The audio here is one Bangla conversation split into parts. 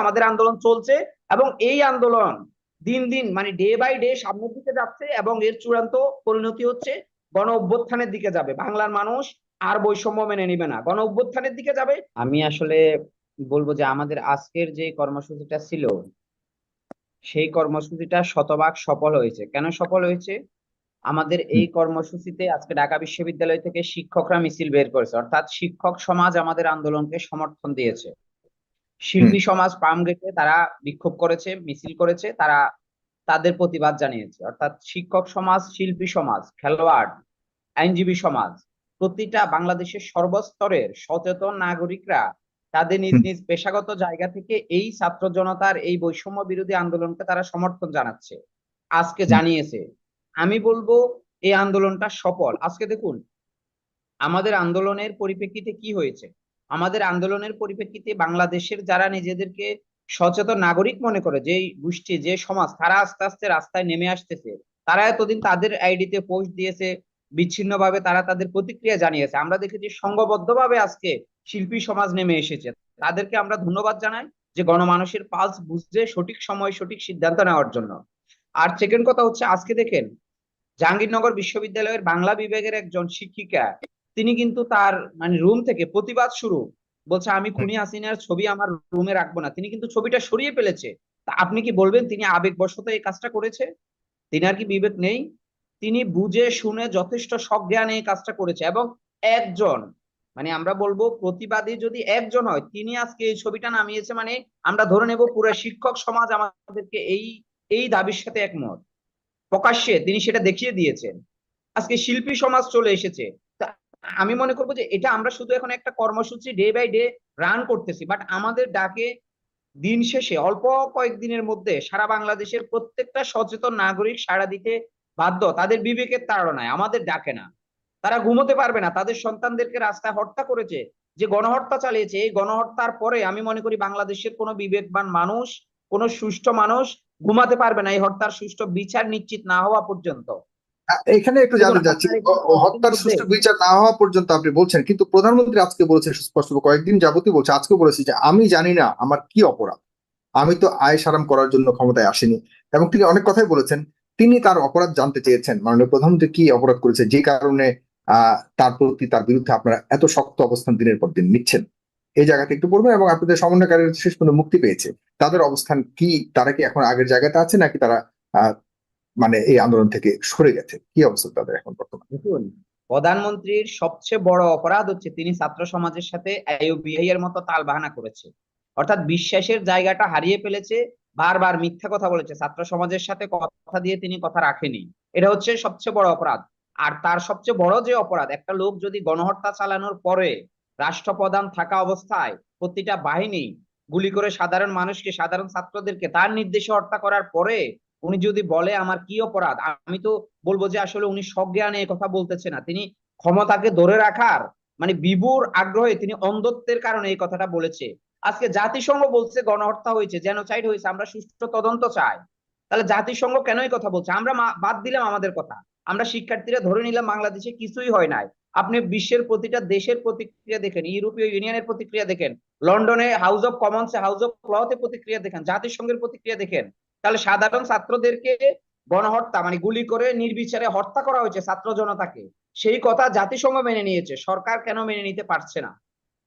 আমাদের আন্দোলন চলছে এবং এই আন্দোলন দিন দিন মানে ডে বাই ডে সামনের দিকে যাচ্ছে এবং এর চূড়ান্ত পরিণতি হচ্ছে গণ অভ্যুত্থানের দিকে যাবে। বাংলার মানুষ আর বৈষম্য মেনে নিবে না। গণ অভ্যুত্থানের দিকে যাবে। আমি আসলে বলব যে আমাদের আজকের যে কর্মসূচিটা ছিল সেই কর্মসূচিটা শতভাগ সফল হয়েছে। কেন সফল হয়েছে? আমাদের এই কর্মসূচিতে আজকে ঢাকা বিশ্ববিদ্যালয় থেকে শিক্ষকরা মিছিল বের করেছে। অর্থাৎ শিক্ষক সমাজ আমাদের আন্দোলনকে সমর্থন দিয়েছে। শিল্পী সমাজ পামগেটে তারা বিক্ষোভ করেছে মিছিল করেছে তারা তাদের প্রতিবাদ জানিয়েছে। অর্থাৎ শিক্ষক সমাজ শিল্পী সমাজ খেলোয়াড় আইনজীবী সমাজ প্রতিটা বাংলাদেশের সর্বস্তরের সচেতন নাগরিকরা তাদের নিজ নিজ পেশাগত জায়গা থেকে এই ছাত্র জনতার এই বৈষম্য বিরোধী আন্দোলনকে তারা সমর্থন জানাচ্ছে। আজকে জানিয়েছে। আমি বলব এই আন্দোলনটা সফল। আজকে দেখুন আমাদের আন্দোলনের পরিপ্রেক্ষিতে কি হয়েছে? আমাদের আন্দোলনের পরিপ্রেক্ষিতে বাংলাদেশের যারা নিজেদেরকে সচেতন নাগরিক মনে করে যে গোষ্ঠী, যে সমাজ, তারা আস্তে আস্তে রাস্তায় নেমে আসতেছে। তারা এতদিন তাদের আইডিতে পোস্ট দিয়েছে, বিচ্ছিন্নভাবে তারা তাদের প্রতিক্রিয়া জানিয়েছে। আমরা দেখেছি সংঘবদ্ধভাবে আজকে শিল্পী সমাজ নেমে এসেছে। তাদেরকে আমরা ধন্যবাদ জানাই যে গণমানুষের পালস বুঝতে সঠিক সময় সঠিক সিদ্ধান্ত নেওয়ার জন্য। আর সেকেন্ড কথা হচ্ছে, আজকে দেখেন, জাহাঙ্গীরনগর বিশ্ববিদ্যালয়ের বাংলা বিভাগের একজন শিক্ষিকা তিনি কিন্তু তার মানে রুম থেকে প্রতিবাদ শুরু। বলছে আমি খুনি হাসিনার ছবি আমার রুমে রাখব না। তিনি কিন্তু ছবিটা সরিয়ে ফেলেছে। তা আপনি কি বলবেন তিনি আবেগবশত এই কাজটা করেছে? তিনি আর কি বিবেক নেই? তিনি বুঝে শুনে যথেষ্ট সজ্ঞানে এই কাজটা করেছে। এবং একজন মানে আমরা বলব প্রতিবাদী যদি একজন হয় তিনি আজকে এই ছবিটা নামিয়েছে মানে আমরা ধরে নেব পুরো শিক্ষক সমাজ আমাদেরকে এই এই দাবির সাথে একমত। প্রকাশ্যে তিনি সেটা দেখিয়ে দিয়েছেন। আজকে শিল্পী সমাজ চলে এসেছে। আমি মনে করব যে এটা আমরা শুধু এখন একটা কর্মসূচি ডে বাই ডে রান করতেছি বাট আমাদের ডাকে দিন শেষে, অল্প কয়েকদিনের মধ্যে সারা বাংলাদেশের প্রত্যেকটা সচেতন নাগরিক সারা দিতে বাধ্য, তাদের বিবেকের তাড়নায়, আমাদের ডাকে না। তারা ঘুমোতে পারবে না, তাদের সন্তানদেরকে রাস্তায় হত্যা করেছে, যে গণহত্যা চালিয়েছে, এই গণহত্যার পরে আমি মনে করি বাংলাদেশের কোনো বিবেকবান মানুষ, কোনো সুষ্ঠু মানুষ ঘুমাতে পারবে না এই হত্যার সুষ্ঠু বিচার নিশ্চিত না হওয়া পর্যন্ত। এখানে একটু জানতে চাচ্ছি হত্যার সুষ্ঠু বিচার না হওয়া পর্যন্ত আপনি বলছেন কিন্তু প্রধানমন্ত্রী আজকে বলেছেন সুস্পষ্ট কয়েকদিন যাবতীয় বলছে আজকে বলেছে যে আমি জানি না আমার কি অপরাধ। আমি তো আয় সারাম করার জন্য ক্ষমতায় আসিনি। এবং তিনি অনেক কথাই বলেছেন তিনি তার অপরাধ জানতে চেয়েছেন। মাননীয় প্রধানমন্ত্রী কি অপরাধ করেছে যে কারণে আহ তার প্রতি তার বিরুদ্ধে আপনারা এত শক্ত অবস্থান দিনের পর দিন নিচ্ছেন। এই জায়গাতে একটু বলবেন এবং আপনাদের সমন্বয়কারীরা শেষ পর্যন্ত মুক্তি পেয়েছে তাদের অবস্থান কি তারা কি এখন আগের জায়গাতে আছে নাকি তারা আহ মানে এই আন্দোলন থেকে সরে গেছে। কি অবস্থা তাদের এখন বর্তমানে? প্রধানমন্ত্রীর সবচেয়ে বড় অপরাধ হচ্ছে তিনি ছাত্র সমাজের সাথে আইওবিআই এর মতো তালবাহানা করেছে। অর্থাৎ বিশ্বাসের জায়গাটা হারিয়ে ফেলেছে, বারবার মিথ্যা কথা বলেছে। ছাত্র সমাজের সাথে কথা দিয়ে তিনি কথা রাখেনি। এটা হচ্ছে সবচেয়ে বড় অপরাধ। আর তার সবচেয়ে বড় যে অপরাধ, একটা লোক যদি গণহত্যা চালানোর পরে রাষ্ট্রপ্রধান থাকা অবস্থায় প্রতিটা বাহিনী গুলি করে সাধারণ মানুষকে, সাধারণ ছাত্রদেরকে তার নির্দেশে হত্যা করার পরে উনি যদি বলে আমার কি অপরাধ? আমি তো বলব যে আসলে উনি সজ্ঞানে কথা বলতেছে না। তিনি ক্ষমতাকে ধরে রাখার মানে বিবুর আগ্রহে তিনি অন্ধত্বের কারণে এই কথাটা বলেছে। আজকে জাতিসংঘ বলছে, গণহত্যা হয়েছে জেনোসাইড হয়েছে, আমরা সুষ্ঠু তদন্ত চাই। তাহলে জাতিসংঘ কেন এই কথা বলছে? আমরা বাদ দিলাম আমাদের কথা। আমরা শিক্ষার্থীরা ধরে নিলাম বাংলাদেশে কিছুই হয় নাই। আপনি বিশ্বের প্রতিটা দেশের প্রতিক্রিয়া দেখেন, ইউরোপীয় ইউনিয়নের প্রতিক্রিয়া দেখেন, লন্ডনে House of Commons House of লতে প্রতিক্রিয়া দেখেন, জাতিসংঘের প্রতিক্রিয়া দেখেন। তাহলে সাধারণ ছাত্রদেরকে গণহত্যা মানে গুলি করে নির্বিচারে হত্যা করা হয়েছে ছাত্র জনতাকে। সেই কথা জাতিসংঘ মেনে নিয়েছে, সরকার কেন মেনে নিতে পারছে না?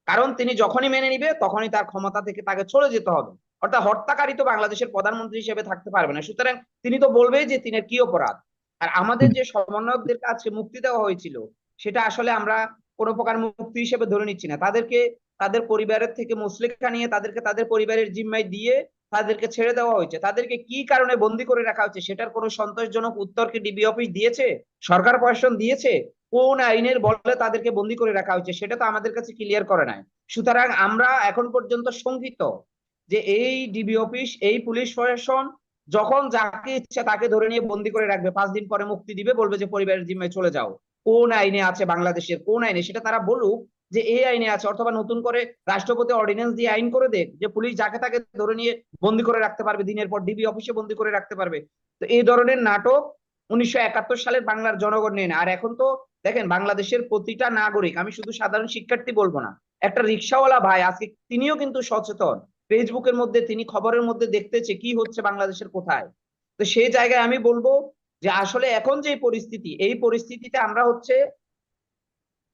কারণ তিনি যখনই মেনে নিবে, তখনই তার ক্ষমতা থেকে তাকে চলে যেতে হবে। অর্থাৎ হত্যাকারী তো বাংলাদেশের প্রধানমন্ত্রী হিসেবে থাকতে পারবে না। সুতরাং তিনি তো বলবেই যে তিনি কি অপরাধ? আর আমাদের যে সমন্বয়কদের কাছে মুক্তি দেওয়া হয়েছিল, সেটা আসলে আমরা কোনো প্রকার মুক্তি হিসেবে ধরে নিচ্ছি না। তাদেরকে, তাদের পরিবারের থেকে মুসলিকা নিয়ে তাদেরকে তাদের পরিবারের জিম্মায় দিয়ে তাদেরকে ছেড়ে দেওয়া হয়েছে। তাদেরকে কি কারণে বন্দি করে রাখা হয়েছে সেটার কোনো সন্তোষজনক উত্তর কি ডিবি অফিস দিয়েছে? সরকার প্রশাসন দিয়েছে? কোন আইনের বলে তাদেরকে বন্দি করে রাখা হয়েছে সেটা তো আমাদের কাছে ক্লিয়ার করে নাই। সুতরাং আমরা এখন পর্যন্ত শঙ্কিত যে এই ডিবি অফিস, এই পুলিশ প্রশাসন যখন যাকে ইচ্ছা তাকে ধরে নিয়ে বন্দি করে রাখবে, পাঁচ দিন পরে মুক্তি দিবে, বলবে যে পরিবারের জিম্মায় চলে যাও। কোন আইনে আছে বাংলাদেশের, কোন আইনে? সেটা তারা বলুক। যে এই আইনে আছে, অথবা নতুন করে রাষ্ট্রপতি অর্ডিন্যান্স দিয়ে আইন করে দেখ যে পুলিশ যাকে তাকে ধরে নিয়ে বন্দি করে রাখতে পারবে, দিনের পর ডিবি অফিসে বন্দি করে রাখতে পারবে। তো এই ধরনের নাটক উনিশশো সালের বাংলার জনগণ নেই না। আর এখন তো দেখেন, বাংলাদেশের প্রতিটা নাগরিক, আমি শুধু সাধারণ শিক্ষার্থী বলব না, একটা রিক্সাওয়ালা ভাই, আজকে তিনিও কিন্তু সচেতন। ফেসবুকের মধ্যে, তিনি খবরের মধ্যে দেখতেছে কি হচ্ছে বাংলাদেশের কোথায়। তো সেই জায়গায় আমি বলব যে আসলে এখন যে পরিস্থিতি, এই পরিস্থিতিতে আমরা হচ্ছে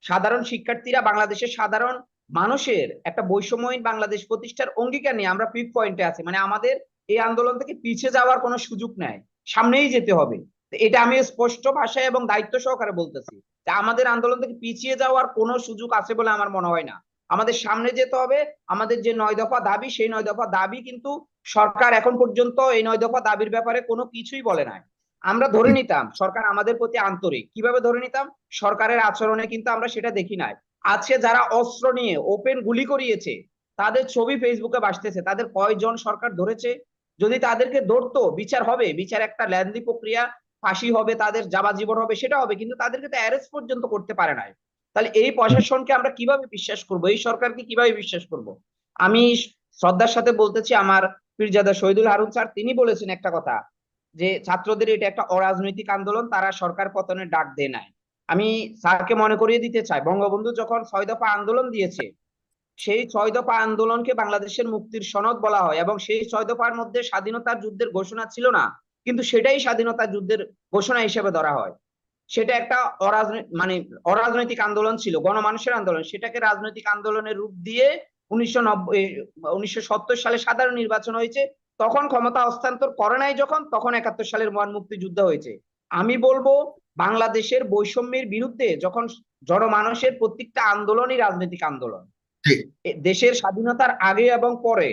সাধারণ শিক্ষার্থীরা বাংলাদেশের সাধারণ মানুষের একটা বৈষম্যহীন বাংলাদেশ প্রতিষ্ঠার অঙ্গীকার নিয়ে আমরা পিক পয়েন্টে আছি। মানে আমাদের এই আন্দোলন থেকে পিছিয়ে যাওয়ার কোনো সুযোগ নাই। সামনেই যেতে হবে। এটা আমি স্পষ্ট ভাষায় এবং দায়িত্ব সহকারে বলতেছি আমাদের আন্দোলন থেকে পিছিয়ে যাওয়ার কোনো সুযোগ আছে বলে আমার মনে হয় না। আমাদের সামনে যেতে হবে। আমাদের যে নয় দফা দাবি, সেই নয় দফা দাবি কিন্তু সরকার এখন পর্যন্ত এই নয় দফা দাবির ব্যাপারে কোনো কিছুই বলে নাই। আমরা ধরে নিতাম সরকার আমাদের প্রতি আন্তরিক। কীভাবে ধরে নিতাম? সরকারের আচরণে কিন্তু আমরা সেটা দেখি নাই। আজকে যারা অস্ত্র নিয়ে ওপেন গুলি করিয়েছে, তাদের ছবি ফেসবুকে ভাসতেছে তাদের কয়জন সরকার ধরেছে? যদি তাদেরকে ধরতো, বিচার হবে। বিচার একটা ল্যান্দি প্রক্রিয়া, ফাঁসি হবে, তাদের যাবাজীবন হবে, সেটা হবে, কিন্তু তাদেরকে তো অ্যারেস্ট পর্যন্ত করতে পারে নাই। তাহলে এই প্রশাসনকে আমরা কীভাবে বিশ্বাস করব? এই সরকারকে কীভাবে বিশ্বাস করব? আমি শ্রদ্ধার সাথে বলতেছি, আমার পীরজাদা শহীদুল হারুন স্যার, তিনি বলেছেন একটা কথা। যে ছাত্রদের এটা একটা অরাজনৈতিক আন্দোলন, তারা সরকার পতনের ডাক দেয় নাই। আমি স্যারকে মনে করিয়ে দিতে চাই, বঙ্গবন্ধু যখন ছয় দফা আন্দোলন দিয়েছে, সেই ছয় দফা আন্দোলনকে বাংলাদেশের মুক্তির সনদ বলা হয় এবং সেই ছয় দফার মধ্যে স্বাধীনতার যুদ্ধের ঘোষণা ছিল না, কিন্তু সেটাই স্বাধীনতা যুদ্ধের ঘোষণা হিসেবে ধরা হয়। সেটা একটা অরাজনৈতিক মানে অরাজনৈতিক আন্দোলন ছিল, গণমানুষের আন্দোলন। সেটাকে রাজনৈতিক আন্দোলনের রূপ দিয়ে উনিশশো নব্বই, উনিশশো সালে সাধারণ নির্বাচন হয়েছে তখন ক্ষমতা হস্তান্তর করে নাই যখন তখন একাত্তর সালের মহান মুক্তিযুদ্ধ হয়েছে। আমি বলব বাংলাদেশের বৈষম্যের বিরুদ্ধে যখন জনমানসের প্রত্যেকটা আন্দোলনই রাজনৈতিক আন্দোলন। দেশের স্বাধীনতার আগে এবং পরে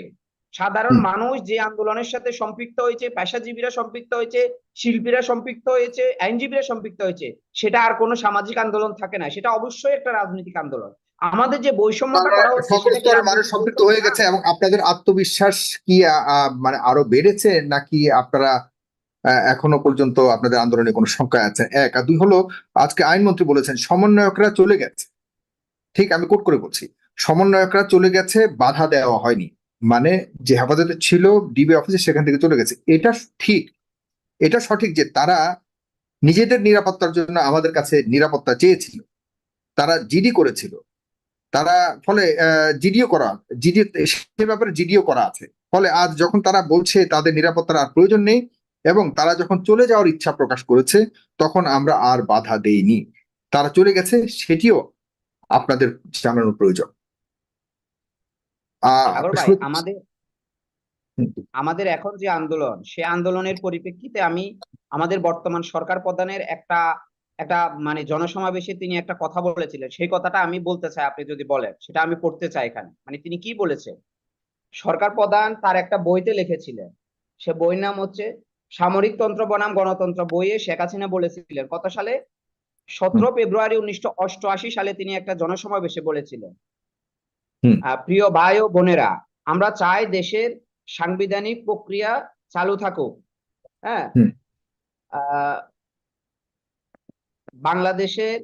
সাধারণ মানুষ যে আন্দোলনের সাথে সম্পৃক্ত হয়েছে পেশাজীবীরা সম্পৃক্ত হয়েছে শিল্পীরা সম্পৃক্ত হয়েছে আইনজীবীরা সম্পৃক্ত হয়েছে সেটা আর কোনো সামাজিক আন্দোলন থাকে না। সেটা অবশ্যই একটা রাজনৈতিক আন্দোলন। আমাদের যে বৈষম্যটা করা হচ্ছে মানুষ সম্পৃক্ত হয়ে গেছে এবং আপনাদের আত্মবিশ্বাস কি মানে আরও বেড়েছে নাকি আপনারা এখনও পর্যন্ত আপনাদের আন্দোলনে কোনো শঙ্কা আছে? এক। আর দুই হলো আজকে আইনমন্ত্রী বলেছেন সমন্বয়করা চলে গেছে। ঠিক আমি কোট করে বলছি। সমন্বয়করা চলে গেছে বাধা দেওয়া হয়নি। মানে যে হেফাজতে ছিল ডিবি অফিসে সেখান থেকে চলে গেছে। এটা ঠিক। এটা সঠিক যে তারা নিজেদের নিরাপত্তার জন্য আমাদের কাছে নিরাপত্তা চেয়েছিল। তারা জিডি করেছিল। তারা ফলে জিডিও করা, জিডি সে ব্যাপারে জিডিও করা আছে। ফলে আজ যখন তারা বলছে তাদের নিরাপত্তার আর প্রয়োজন নেই এবং তারা যখন চলে যাওয়ার ইচ্ছা প্রকাশ করেছে, তখন আমরা আর বাধা দেইনি। তারা চলে গেছে, সেটিও আপনাদের জানানোর প্রয়োজন। সাগর ভাই আমাদের আমাদের এখন যে আন্দোলন সে আন্দোলনের পরিপ্রেক্ষিতে আমি আমাদের বর্তমান সরকার প্রধানের একটা একটা মানে জনসমাবেশে তিনি একটা কথা বলেছিলেন। সেই কথাটা আমি বলতে চাই আপনি যদি বলেন সেটা আমি পড়তে চাই এখানে। মানে তিনি কি বলেছেন সরকার প্রধান তার একটা বইতে লিখেছিলেন। সে বইয়ের নাম হচ্ছে সামরিক তন্ত্র বনাম গণতন্ত্র বইয়ে শেখ হাসিনা বলেছিলেন। কত সালে? সতেরো ফেব্রুয়ারি উনিশশো অষ্টআশি সালে তিনি একটা জনসমাবেশে বলেছিলেন। প্রিয় ভাই ও বোনেরা আমরা চাই দেশের সাংবিধানিক প্রক্রিয়া চালু থাকুক। হ্যাঁ? বাংলাদেশের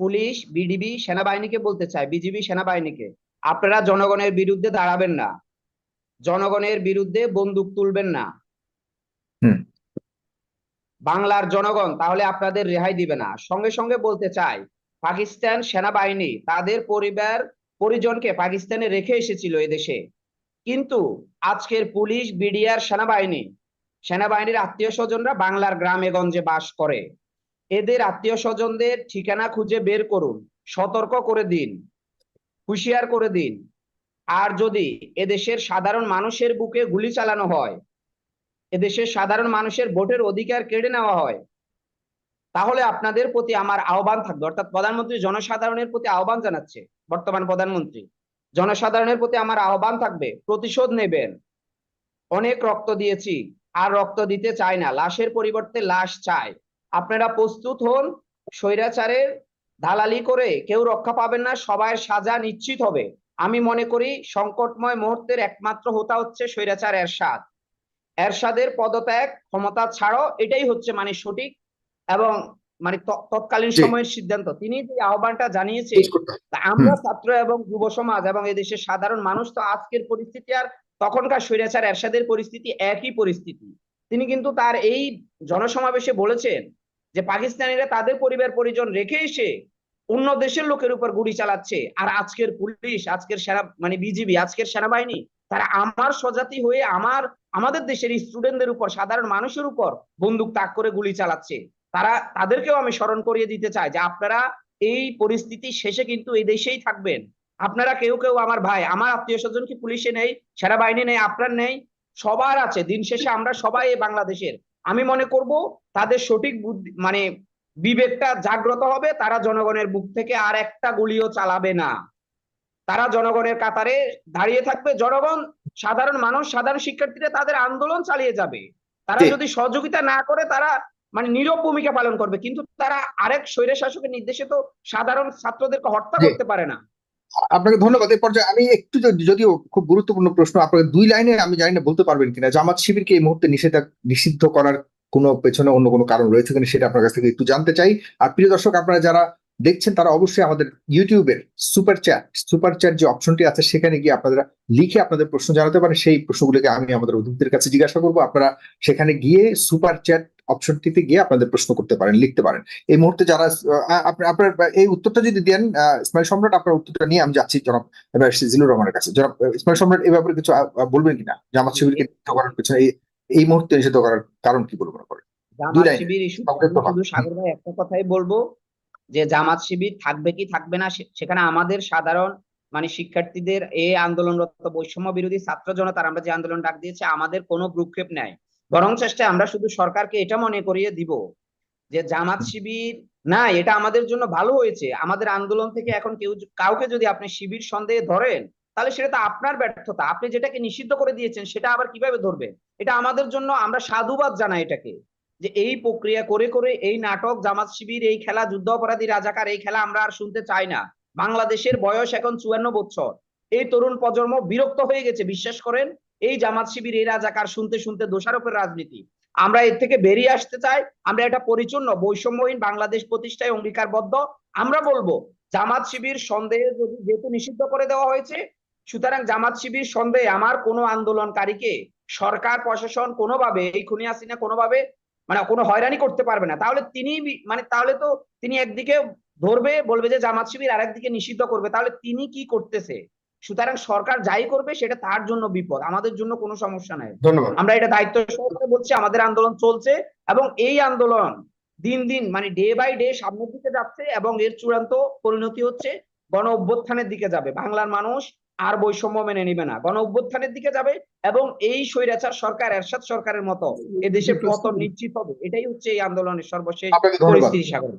পুলিশ বিডিবি সেনাবাহিনীকে বলতে চাই বিজিবি সেনাবাহিনীকে। আপনারা জনগণের বিরুদ্ধে দাঁড়াবেন না। জনগণের বিরুদ্ধে বন্দুক তুলবেন না। বাংলার জনগণ তাহলে আপনাদের রেহাই দিবে না। সঙ্গে সঙ্গে বলতে চাই পাকিস্তান সেনাবাহিনী তাদের পরিবার পরিজনকে পাকিস্তানে রেখে এসেছিল এদেশে কিন্তু আজকের পুলিশ, বিডিআর, সেনাবাহিনী, সেনাবাহিনীর আত্মীয় স্বজনরা বাংলার গ্রামে গঞ্জে বাস করে। এদের আত্মীয় স্বজনদের ঠিকানা খুঁজে বের করুন, সতর্ক করে দিন, হুঁশিয়ার করে দিন। আর যদি এদেশের সাধারণ মানুষের বুকে গুলি চালানো হয় এদেশের সাধারণ মানুষের ভোটের অধিকার কেড়ে নেওয়া হয় তাহলে আপনাদের প্রতি আমার আহ্বান থাকবে। অর্থাৎ প্রধানমন্ত্রী জনসাধারণের প্রতি আহ্বান জানাচ্ছে, বর্তমান প্রধানমন্ত্রী। জনসাধারণের প্রতি আমার আহ্বান থাকবে, প্রতিশোধ নেবেন। অনেক রক্ত দিয়েছি, আর রক্ত দিতে চাই না, লাশের পরিবর্তে লাশ চাই। আপনারা প্রস্তুত হন, স্বৈরাচারের দালালি করে কেউ রক্ষা পাবেন না, সবাই সাজা নিশ্চিত হবে। আমি মনে করি সংকটময় মুহূর্তের একমাত্র হোতা হচ্ছে স্বৈরাচার এরশাদ। এরশাদের পদত্যাগ ক্ষমতা ছাড়ো এটাই হচ্ছে মানে সঠিক এবং মানে তৎকালীন সময়ের সিদ্ধান্ত। তিনি যে আহ্বানটা জানিয়েছে আমরা ছাত্র এবং যুব সমাজ এবং এদেশের সাধারণ মানুষ তো আজকের পরিস্থিতি আর তখনকার স্বৈরাচার এরশাদের পরিস্থিতি একই পরিস্থিতি। তিনি কিন্তু তার এই জনসমাবেশে বলেছেন যে পাকিস্তানিরা তাদের পরিবার পরিজন রেখে এসে অন্য দেশের লোকের উপর গুলি চালাচ্ছে। আর আজকের পুলিশ আজকের সেনা মানে বিজিবি আজকের সেনাবাহিনী তারা আমার স্বজাতি হয়ে আমার আমাদের দেশের স্টুডেন্টদের উপর সাধারণ মানুষের উপর বন্দুক তাক করে গুলি চালাচ্ছে। তারা তাদেরকেও আমি স্মরণ করিয়ে দিতে চাই যে আপনারা এই পরিস্থিতি শেষে কিন্তু এই দেশেই থাকবেন। আপনারা কেউ কেউ আমার ভাই আমার আত্মীয় স্বজন কি পুলিশে নেই সেনাবাহিনী নেই আপনার নেই? সবার আছে দিন শেষে আমরা সবাই বাংলাদেশের। আমি মনে করব তাদের সঠিক বুদ্ধি মানে বিবেকটা জাগ্রত হবে তারা জনগণের বুক থেকে আর একটা গুলিও চালাবে না। তারা জনগণের কাতারে দাঁড়িয়ে থাকবে। জনগণ সাধারণ মানুষ সাধারণ শিক্ষার্থীরা তাদের আন্দোলন চালিয়ে যাবে। তারা যদি সহযোগিতা না করে তারা মানে নীরব ভূমিকা পালন করবে কিন্তু তারা আরেক স্বৈর শাসকের নির্দেশে তো সাধারণ ছাত্রদেরকে হত্যা করতে পারে না। আপনাকে ধন্যবাদ। এই পর্যায়ে আমি একটু যদি- যদিও খুব গুরুত্বপূর্ণ প্রশ্ন আপনাকে দুই লাইনে আমি জানি না বলতে পারবেন কিনা? জামাত শিবিরকে এই মুহূর্তে নিষেধা নিষিদ্ধ করার কোনো পেছনে অন্য কোনো কারণ রয়েছে কিনা সেটা আপনার কাছ থেকে একটু জানতে চাই। আর প্রিয় দর্শক আপনারা যারা দেখছেন তারা অবশ্যই আমাদের ইউটিউবের সুপার চ্যাট সুপার চ্যাট যে অপশনটি আছে সেখানে গিয়ে আপনারা লিখে আপনাদের প্রশ্ন জানাতে পারেন। সেই প্রশ্নগুলোকে আমি আমাদের অতিথিদের কাছে জিজ্ঞাসা করব। আপনারা সেখানে গিয়ে সুপার চ্যাট অপশনটিতে গিয়ে আপনাদের প্রশ্ন করতে পারেন লিখতে পারেন। এই মুহূর্তে যারা আপনার এই উত্তরটা যদি দেন ইসমাইল সম্রাট আপনার উত্তরটা নিয়ে আমি যাচ্ছি জনাব এবার জিলুর রহমানের কাছে। জনাব ইসমাইল সম্রাট এই ব্যাপারে কিছু বলবেন কিনা? জামাত শিবিরকে নিষিদ্ধ করার পেছনে এই মুহূর্তে নিষিদ্ধ করার কারণ কি বলে মনে করেন? সাগর ভাই একটা কথাই বলব যে জামাত শিবির থাকবে কি থাকবে না সেখানে আমাদের সাধারণ মানে শিক্ষার্থীদের এই আন্দোলনরত বৈষম্য বিরোধী ছাত্র জনতার আমরা যে আন্দোলন ডাক দিয়েছে আমাদের কোনো ভ্রুক্ষেপ নাই। বরং চেষ্টায় আমরা শুধু সরকারকে এটা মনে করিয়ে দিব যে জামাত শিবির না এটা আমাদের জন্য ভালো হয়েছে। আমাদের আন্দোলন থেকে এখন কেউ কাউকে যদি আপনি শিবির সন্দেহে ধরেন তাহলে সেটা তো আপনার ব্যর্থতা। আপনি যেটাকে নিষিদ্ধ করে দিয়েছেন সেটা আবার কীভাবে ধরবেন এটা আমাদের জন্য আমরা সাধুবাদ জানাই এটাকে যে এই প্রক্রিয়া করে করে এই নাটক জামাত শিবির এই খেলা যুদ্ধ অপরাধী রাজাকার এই খেলা আমরা আর শুনতে চাই না। বাংলাদেশের বয়স এখন চুয়ান্ন বছর। এই তরুণ প্রজন্ম বিরক্ত হয়ে গেছে বিশ্বাস করেন? এই জামাত শিবির, এই রাজাকার শুনতে শুনতে দোষারোপের রাজনীতি। আমরা এর থেকে বেরিয়ে আসতে চাই, আমরা এটা পরিচ্ছন্ন, বৈষম্যহীন বাংলাদেশ প্রতিষ্ঠায় অঙ্গীকারবদ্ধ। আমরা বলব, জামাত শিবির সন্দেহে যেহেতু নিষিদ্ধ করে দেওয়া হয়েছে, সুতরাং জামাত শিবির সন্দেহে আমার কোনো আন্দোলনকারীকে সরকার, প্রশাসন কোনোভাবে, এই খুনি হাসিনা কোনোভাবে মানে কোনো হয়রানি করতে পারবে না। তাহলে তিনি মানে তাহলে তো তিনি একদিকে ধরবে, বলবে যে জামাত শিবির আরেকদিকে নিষিদ্ধ করবে। তাহলে তিনি কি করতেছে? সুতরাং সরকার যাই করবে সেটা তার জন্য বিপদ আমাদের জন্য কোনো সমস্যা নাই। আমরা এটা দায়িত্ব সহকারে বলছি আমাদের আন্দোলন চলছে এবং এই আন্দোলন দিন দিন মানে ডে বাই ডে সামনের দিকে যাচ্ছে এবং এর চূড়ান্ত পরিণতি হচ্ছে গণ অভ্যুত্থানের দিকে যাবে। বাংলার মানুষ আর বৈষম্য মেনে নিবে না। গণ অভ্যুত্থানের দিকে যাবে এবং এই স্বৈরাচার সরকার এরশাদ সরকারের মতো এদেশে পতন নিশ্চিত হবে। এটাই হচ্ছে এই আন্দোলনের সর্বশেষ পরিস্থিতি সাগর।